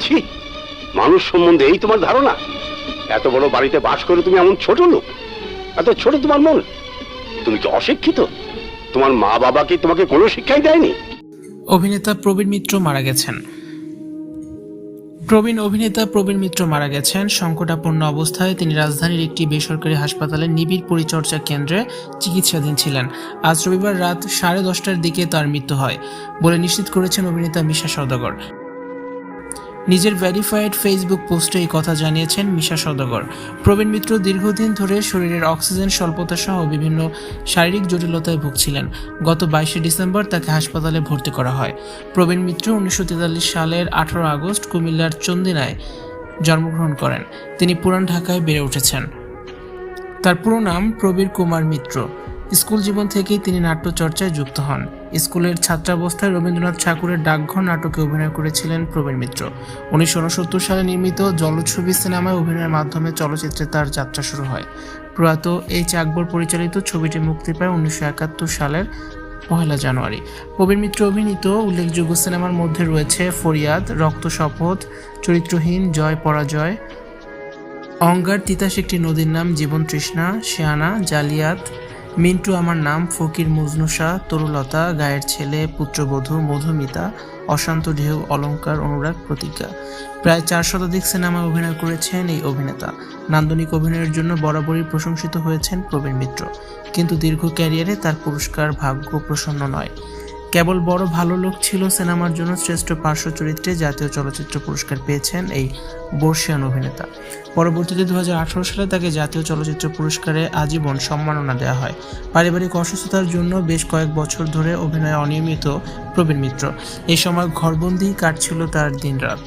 ছি, মানুষ সম্বন্ধে এই তোমার ধারণা। এত বড় বাড়িতে বাস করে তুমি এমন ছোট লোক। এত ছোট তোমার মন। তুমি কি অশিক্ষিত? তোমার মা বাবা কি তোমাকে কোনো শিক্ষাই দেয়নি? অভিনেতা প্রবীণ মিত্র মারা গেছেন। প্রবীণ অভিনেতা প্রবীণ মিত্র মারা গেছেন সংকটাপন্ন অবস্থায়। তিনি রাজধানীর একটি বেসরকারি হাসপাতালে নিবিড় পরিচর্যা কেন্দ্রে চিকিৎসাধীন ছিলেন। আজ রবিবার রাত সাড়ে দশটার দিকে তার মৃত্যু হয় বলে নিশ্চিত করেছেন অভিনেতা মিশা সওদাগর। নিজের ভেরিফাইড ফেসবুক পোস্টে এই কথা জানিয়েছেন মিশা সওদাগর। প্রবীণ মিত্র দীর্ঘদিন ধরে শরীরের অক্সিজেন স্বল্পতা সহ বিভিন্ন শারীরিক জটিলতায় ভুগছিলেন। গত বাইশে ডিসেম্বর তাকে হাসপাতালে ভর্তি করা হয়। প্রবীণ মিত্র উনিশশো তেতাল্লিশ সালের আঠারো আগস্ট কুমিল্লার চন্দিনায় জন্মগ্রহণ করেন। তিনি পুরান ঢাকায় বেড়ে উঠেছেন। তার পুরো নাম প্রবীর কুমার মিত্র। স্কুল জীবন থেকেই তিনি নাট্যচর্চায় যুক্ত হন। স্কুলের ছাত্রাবস্থায় রবীন্দ্রনাথ ঠাকুরের ডাকঘর নাটকে অভিনয় করেছিলেন প্রবীণ মিত্র। উনিশশো উনসত্তর সালে নির্মিত জলছবি সিনেমায় অভিনয়ের মাধ্যমে চলচ্চিত্রে তার যাত্রা শুরু হয়। প্রয়াত এইচ আকবর পরিচালিত ছবিটি মুক্তি পায় উনিশশো একাত্তর সালের পহেলা জানুয়ারি। প্রবীণ মিত্র অভিনীত উল্লেখযোগ্য সিনেমার মধ্যে রয়েছে ফরিয়াদ, রক্ত শপথ, চরিত্রহীন, জয় পরাজয়, অঙ্গার তিতাস একটি নদীর নাম, জীবন তৃষ্ণা, শিয়ানা, জালিয়াত মিন্টু আমার নাম, ফকির মজনুষা তরুলতা, গায়ের ছেলে, পুত্রবধূ, মধুমিতা, অশান্ত ঢেউ, অলঙ্কার, অনুরাগ, প্রতিজ্ঞা। প্রায় চার শতাধিক সিনেমায় অভিনয় করেছেন এই অভিনেতা। নান্দনিক অভিনয়ের জন্য বরাবরই প্রশংসিত হয়েছেন প্রবীণ মিত্র। কিন্তু দীর্ঘ ক্যারিয়ারে তার পুরস্কার ভাগ্য প্রসন্ন নয়। কেবল বড় ভালো লোক ছিল সিনেমার জন্য শ্রেষ্ঠ পার্শ্ব চরিত্রে জাতীয় চলচ্চিত্র পুরস্কার পেয়েছেন এই বর্ষিয়ান অভিনেতা। পরবর্তীতে দু হাজার আঠারো সালে তাকে জাতীয় চলচ্চিত্র পুরস্কারে আজীবন সম্মাননা দেওয়া হয়। পারিবারিক অসুস্থতার জন্য বেশ কয়েক বছর ধরে অভিনয়ে অনিয়মিত প্রবীণ মিত্র। এই সময় ঘরবন্দি কাটছিল তার দিনরাত।